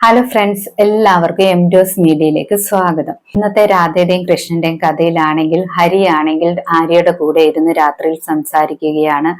Hello friends എല്ലാവർക്കും M dose മീഡിയയിലേക്ക് സ്വാഗതം. ഇന്നത്തെ രാധയുടെയും കൃഷ്ണന്റെയും കഥയിലാണെങ്കിൽ ഹരിയാണെങ്കിൽ ആര്യയുടെ കൂടെ ഇരുന്ന് രാത്രിയിൽ സംസാരിക്കുകയാണ്.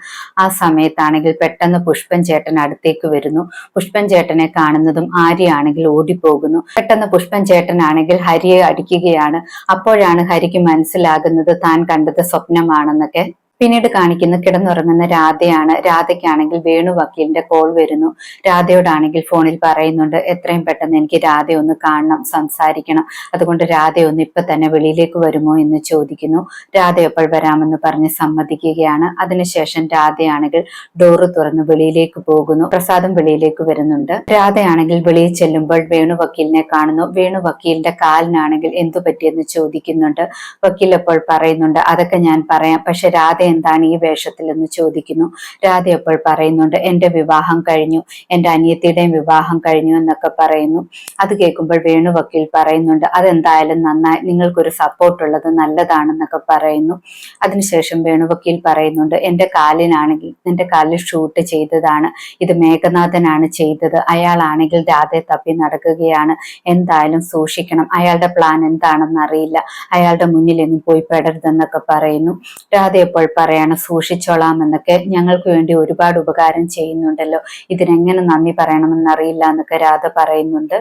ആ സമയത്താണെങ്കിൽ പെട്ടെന്ന് പുഷ്പൻ ചേട്ടൻ അടുത്തേക്ക് വരുന്നു. പുഷ്പൻ ചേട്ടനെ കാണുന്നതും ആര്യയാണെങ്കിൽ ഓടിപ്പോകുന്നു. പെട്ടെന്ന് പുഷ്പൻ ചേട്ടനാണെങ്കിൽ ഹരിയെ അടിക്കുകയാണ്. അപ്പോഴാണ് ഹരിക്ക് മനസ്സിലാകുന്നത് താൻ കണ്ടത് സ്വപ്നമാണെന്നൊക്കെ. പിന്നീട് കാണിക്കുന്ന കിടന്നുറങ്ങുന്ന രാധയാണ്. രാധയ്ക്കാണെങ്കിൽ വേണു വക്കീലിന്റെ കോൾ വരുന്നു. രാധയോടാണെങ്കിൽ ഫോണിൽ പറയുന്നുണ്ട് എത്രയും പെട്ടെന്ന് എനിക്ക് രാധ ഒന്ന് കാണണം സംസാരിക്കണം. അതുകൊണ്ട് രാധ ഒന്ന് ഇപ്പൊ തന്നെ വെളിയിലേക്ക് വരുമോ എന്ന് ചോദിക്കുന്നു. രാധ എപ്പോൾ വരാമെന്ന് പറഞ്ഞ് സമ്മതിക്കുകയാണ്. അതിനുശേഷം രാധയാണെങ്കിൽ ഡോറ് തുറന്ന് വെളിയിലേക്ക് പോകുന്നു. പ്രസാദം വെളിയിലേക്ക് വരുന്നുണ്ട്. രാധയാണെങ്കിൽ വെളിയിൽ ചെല്ലുമ്പോൾ വേണു വക്കീലിനെ കാണുന്നു. വേണു വക്കീലിന്റെ കാലിനാണെങ്കിൽ എന്തു പറ്റിയെന്ന് ചോദിക്കുന്നുണ്ട്. വക്കീൽ അപ്പോൾ പറയുന്നുണ്ട് അതൊക്കെ ഞാൻ പറയാം. പക്ഷെ രാധ എന്താണ് ഈ വേഷത്തിൽ എന്ന് ചോദിക്കുന്നു. രാധ അപ്പോൾ പറയുന്നുണ്ട് എന്റെ വിവാഹം കഴിഞ്ഞു എന്റെ അനിയത്തിയുടെയും വിവാഹം കഴിഞ്ഞു എന്നൊക്കെ പറയുന്നു. അത് കേൾക്കുമ്പോൾ വേണു വക്കീൽ പറയുന്നുണ്ട് അതെന്തായാലും നന്നായി നിങ്ങൾക്കൊരു സപ്പോർട്ട് ഉള്ളത് നല്ലതാണെന്നൊക്കെ പറയുന്നു. അതിനുശേഷം വേണു വക്കീൽ പറയുന്നുണ്ട് എന്റെ കാലിനാണെങ്കിൽ എന്റെ കാലിൽ ഷൂട്ട് ചെയ്തതാണ് ഇത് മേഘനാഥനാണ് ചെയ്തത്. അയാളാണെങ്കിൽ രാധയെ തപ്പി നടക്കുകയാണ് എന്തായാലും സൂക്ഷിക്കണം. അയാളുടെ പ്ലാൻ എന്താണെന്ന് അറിയില്ല അയാളുടെ മുന്നിൽ എങ്ങും പോയി പെടരുതെന്നൊക്കെ പറയുന്നു. രാധ എപ്പോൾ പറയാണ് സൂക്ഷിച്ചോളാം എന്നൊക്കെ ഞങ്ങൾക്ക് വേണ്ടി ഒരുപാട് ഉപകാരം ചെയ്യുന്നുണ്ടല്ലോ. ഇതിനെങ്ങനെ നന്ദി പറയണമെന്നറിയില്ല എന്നൊക്കെ രാധ പറയുന്നുണ്ട്.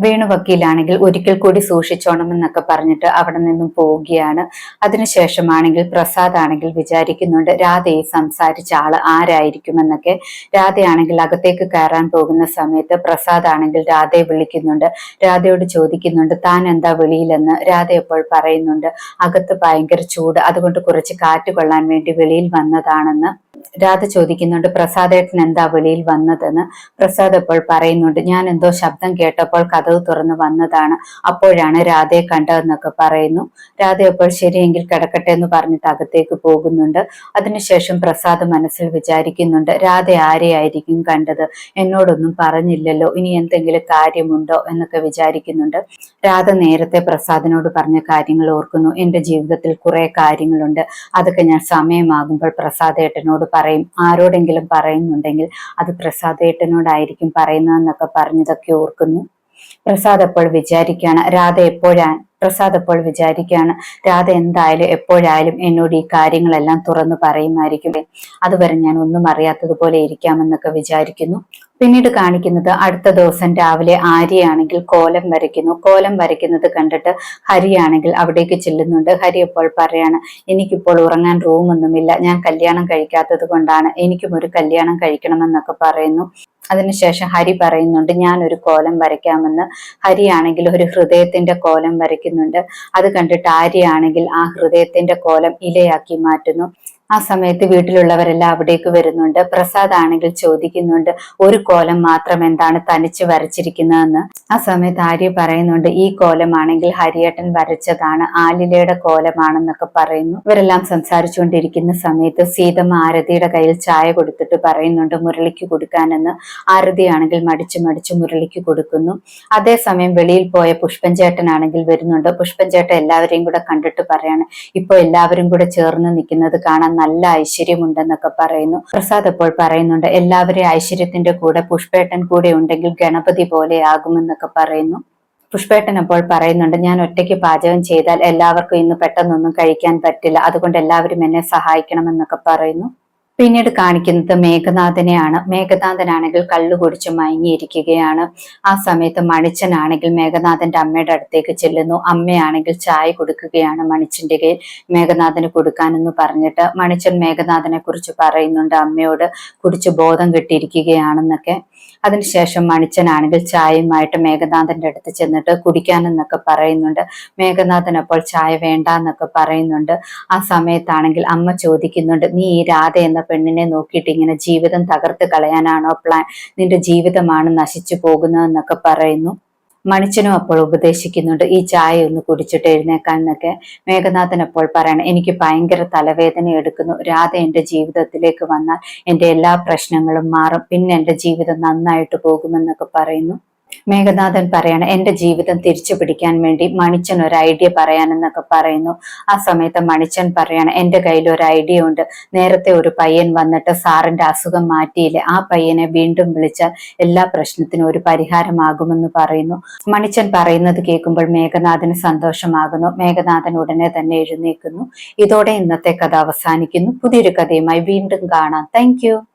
വേണു വക്കീലാണെങ്കിൽ ഒരിക്കൽ കൂടി സൂക്ഷിച്ചോണം എന്നൊക്കെ പറഞ്ഞിട്ട് അവിടെ നിന്നും പോവുകയാണ്. അതിനുശേഷമാണെങ്കിൽ പ്രസാദ് ആണെങ്കിൽ വിചാരിക്കുന്നുണ്ട് രാധയെ സംസാരിച്ച ആൾ ആരായിരിക്കുമെന്നൊക്കെ. രാധയാണെങ്കിൽ അകത്തേക്ക് കയറാൻ പോകുന്ന സമയത്ത് പ്രസാദ് ആണെങ്കിൽ രാധയെ വിളിക്കുന്നുണ്ട്. രാധയോട് ചോദിക്കുന്നുണ്ട് താൻ എന്താ വെളിയിലെന്ന്? രാധ എപ്പോൾ പറയുന്നുണ്ട് അകത്ത് ഭയങ്കര ചൂട് അതുകൊണ്ട് കുറച്ച് കാറ്റ് കൊള്ളാൻ വേണ്ടി വെളിയിൽ വന്നതാണെന്ന്. രാധ ചോദിക്കുന്നുണ്ട് പ്രസാദേട്ടൻ എന്താ വെളിയിൽ വന്നതെന്ന്? പ്രസാദ് അപ്പോൾ പറയുന്നുണ്ട് ഞാൻ എന്തോ ശബ്ദം കേട്ടപ്പോൾ കഥവ് തുറന്ന് വന്നതാണ് അപ്പോഴാണ് രാധയെ കണ്ടതെന്നൊക്കെ പറയുന്നു. രാധ അപ്പോൾ ശരിയെങ്കിൽ കിടക്കട്ടെ എന്ന് പറഞ്ഞിട്ട് അകത്തേക്ക് പോകുന്നുണ്ട്. അതിനുശേഷം പ്രസാദ് മനസ്സിൽ വിചാരിക്കുന്നുണ്ട് രാധ ആരെയായിരിക്കും കണ്ടത്? എന്നോടൊന്നും പറഞ്ഞില്ലല്ലോ ഇനി എന്തെങ്കിലും കാര്യമുണ്ടോ? എന്നൊക്കെ വിചാരിക്കുന്നുണ്ട്. രാധ നേരത്തെ പ്രസാദിനോട് പറഞ്ഞ കാര്യങ്ങൾ ഓർക്കുന്നു എന്റെ ജീവിതത്തിൽ കുറെ കാര്യങ്ങളുണ്ട് അതൊക്കെ ഞാൻ സമയമാകുമ്പോൾ പ്രസാദേട്ടനോട് പറയും ആരോടെങ്കിലും പറയുന്നുണ്ടെങ്കിൽ അത് പ്രസാദേട്ടനോടായിരിക്കും പറയുന്നതെന്നൊക്കെ പറഞ്ഞതൊക്കെ ഓർക്കുന്നു. പ്രസാദ് അപ്പോൾ വിചാരിക്കുകയാണ് രാധ എപ്പോഴാണ് പ്രസാദ് അപ്പോൾ വിചാരിക്കുകയാണ് രാധ എന്തായാലും എപ്പോഴായാലും എന്നോട് ഈ കാര്യങ്ങളെല്ലാം തുറന്നു പറയുമായിരിക്കും. അതുവരെ ഞാൻ ഒന്നും അറിയാത്തതുപോലെ ഇരിക്കാമെന്നൊക്കെ വിചാരിക്കുന്നു. പിന്നീട് കാണിക്കുന്നത് അടുത്ത ദിവസം രാവിലെ ആര്യയാണെങ്കിൽ കോലം വരയ്ക്കുന്നു. കോലം വരയ്ക്കുന്നത് കണ്ടിട്ട് ഹരിയാണെങ്കിൽ അവിടേക്ക് ചെല്ലുന്നുണ്ട്. ഹരി അപ്പോൾ പറയാണ് എനിക്കിപ്പോൾ ഉറങ്ങാൻ റൂമൊന്നുമില്ല ഞാൻ കല്യാണം കഴിക്കാത്തത് കൊണ്ടാണ്. എനിക്കും ഒരു കല്യാണം കഴിക്കണമെന്നൊക്കെ പറയുന്നു. അതിനുശേഷം ഹരി പറയുന്നുണ്ട് ഞാൻ ഒരു കോലം വരയ്ക്കാമെന്ന്. ഹരിയാണെങ്കിൽ ഒരു ഹൃദയത്തിന്റെ കോലം വരയ്ക്കുന്നുണ്ട്. അത് കണ്ടിട്ട് ആര്യാണെങ്കിൽ ആ ഹൃദയത്തിന്റെ കോലം ഇലയാക്കി മാറ്റുന്നു. ആ സമയത്ത് വീട്ടിലുള്ളവരെല്ലാം അവിടേക്ക് വരുന്നുണ്ട്. പ്രസാദ് ആണെങ്കിൽ ചോദിക്കുന്നുണ്ട് ഒരു കോലം മാത്രം എന്താണ് തനിച്ച് വരച്ചിരിക്കുന്നതെന്ന്? ആ സമയത്ത് ആര്യ പറയുന്നുണ്ട് ഈ കോലമാണെങ്കിൽ ഹരിയേട്ടൻ വരച്ചതാണ് ആലിലയുടെ കോലമാണെന്നൊക്കെ പറയുന്നു. ഇവരെല്ലാം സംസാരിച്ചുകൊണ്ടിരിക്കുന്ന സമയത്ത് സീതമ്മ ആരതിയുടെ കയ്യിൽ ചായ കൊടുത്തിട്ട് പറയുന്നുണ്ട് മുരളിക്ക് കൊടുക്കാനെന്ന്. ആരതിയാണെങ്കിൽ മടിച്ചു മടിച്ച് മുരളിക്ക് കൊടുക്കുന്നു. അതേസമയം വെളിയിൽ പോയ പുഷ്പൻ ചേട്ടനാണെങ്കിൽ വരുന്നുണ്ട്. പുഷ്പൻ ചേട്ടൻ എല്ലാവരെയും കൂടെ കണ്ടിട്ട് പറയാണ് ഇപ്പൊ എല്ലാവരും കൂടെ ചേർന്ന് നിൽക്കുന്നത് കാണാൻ നല്ല ഐശ്വര്യമുണ്ടെന്നൊക്കെ പറയുന്നു. പ്രസാദ് അപ്പോൾ പറയുന്നുണ്ട് എല്ലാവരെയും ഐശ്വര്യത്തിന്റെ കൂടെ പുഷ്പേട്ടൻ കൂടെ ഉണ്ടെങ്കിൽ ഗണപതി പോലെ ആകുമെന്നൊക്കെ പറയുന്നു. പുഷ്പേട്ടൻ അപ്പോൾ പറയുന്നുണ്ട് ഞാൻ ഒറ്റയ്ക്ക് പാചകം ചെയ്താൽ എല്ലാവർക്കും ഇന്ന് പെട്ടെന്നൊന്നും കഴിക്കാൻ പറ്റില്ല. അതുകൊണ്ട് എല്ലാവരും എന്നെ സഹായിക്കണമെന്നൊക്കെ പറയുന്നു. പിന്നീട് കാണിക്കുന്നത് മേഘനാഥനെയാണ്. മേഘനാഥനാണെങ്കിൽ കള്ളു കുടിച്ച് മയങ്ങിയിരിക്കുകയാണ്. ആ സമയത്ത് മണിച്ചനാണെങ്കിൽ മേഘനാഥന്റെ അമ്മയുടെ അടുത്തേക്ക് ചെല്ലുന്നു. അമ്മയാണെങ്കിൽ ചായ കൊടുക്കുകയാണ് മണിച്ചന്റെ കയ്യിൽ. മേഘനാഥന് കൊടുക്കാനെന്ന് പറഞ്ഞിട്ട് മണിച്ചൻ മേഘനാഥനെ കുറിച്ച് പറയുന്നുണ്ട്. അമ്മയോട് കുടിച്ച് ബോധം കെട്ടിയിരിക്കുകയാണെന്നൊക്കെ. അതിനുശേഷം മണിച്ചനാണെങ്കിൽ ചായയുമായിട്ട് മേഘനാഥന്റെ അടുത്ത് ചെന്നിട്ട് കുടിക്കാനെന്നൊക്കെ പറയുന്നുണ്ട്. മേഘനാഥൻ അപ്പോൾ ചായ വേണ്ട എന്നൊക്കെ പറയുന്നുണ്ട്. ആ സമയത്താണെങ്കിൽ അമ്മ ചോദിക്കുന്നുണ്ട് നീ ഈ രാധ എന്ന പെണ്ണിനെ നോക്കിയിട്ട് ഇങ്ങനെ ജീവിതം തകർത്ത് കളയാനാണോ പ്ലാൻ നിന്റെ ജീവിതമാണ് നശിച്ചു പോകുന്നതെന്നൊക്കെ പറയുന്നു. മണിച്ചനും അപ്പോൾ ഉപദേശിക്കുന്നുണ്ട്. ഈ ചായ ഒന്ന് കുടിച്ചിട്ട് എഴുന്നേക്കാൻ എന്നൊക്കെ മേഘനാഥൻ അപ്പോൾ പറയണം. എനിക്ക് ഭയങ്കര തലവേദന എടുക്കുന്നു. രാധ എന്റെ ജീവിതത്തിലേക്ക് വന്നാൽ എന്റെ എല്ലാ പ്രശ്നങ്ങളും മാറും. പിന്നെ എന്റെ ജീവിതം നന്നായിട്ട് പോകുമെന്നൊക്കെ പറയുന്നു. മേഘനാഥൻ പറയാണ് എന്റെ ജീവിതം തിരിച്ചു പിടിക്കാൻ വേണ്ടി മണിച്ചൻ ഒരു ഐഡിയ പറയാനെന്നൊക്കെ പറയുന്നു. ആ സമയത്ത് മണിച്ചൻ പറയാണ് എന്റെ കയ്യിൽ ഒരു ഐഡിയ ഉണ്ട്. നേരത്തെ ഒരു പയ്യൻ വന്നിട്ട് സാറിന്റെ അസുഖം മാറ്റിയില്ല? ആ പയ്യനെ വീണ്ടും വിളിച്ചാൽ എല്ലാ പ്രശ്നത്തിനും ഒരു പരിഹാരമാകുമെന്ന് പറയുന്നു. മണിച്ചൻ പറയുന്നത് കേൾക്കുമ്പോൾ മേഘനാഥന് സന്തോഷമാകുന്നു. മേഘനാഥൻ ഉടനെ തന്നെ എഴുന്നേൽക്കുന്നു. ഇതോടെ ഇന്നത്തെ കഥ അവസാനിക്കുന്നു. പുതിയൊരു കഥയുമായി വീണ്ടും കാണാം. താങ്ക്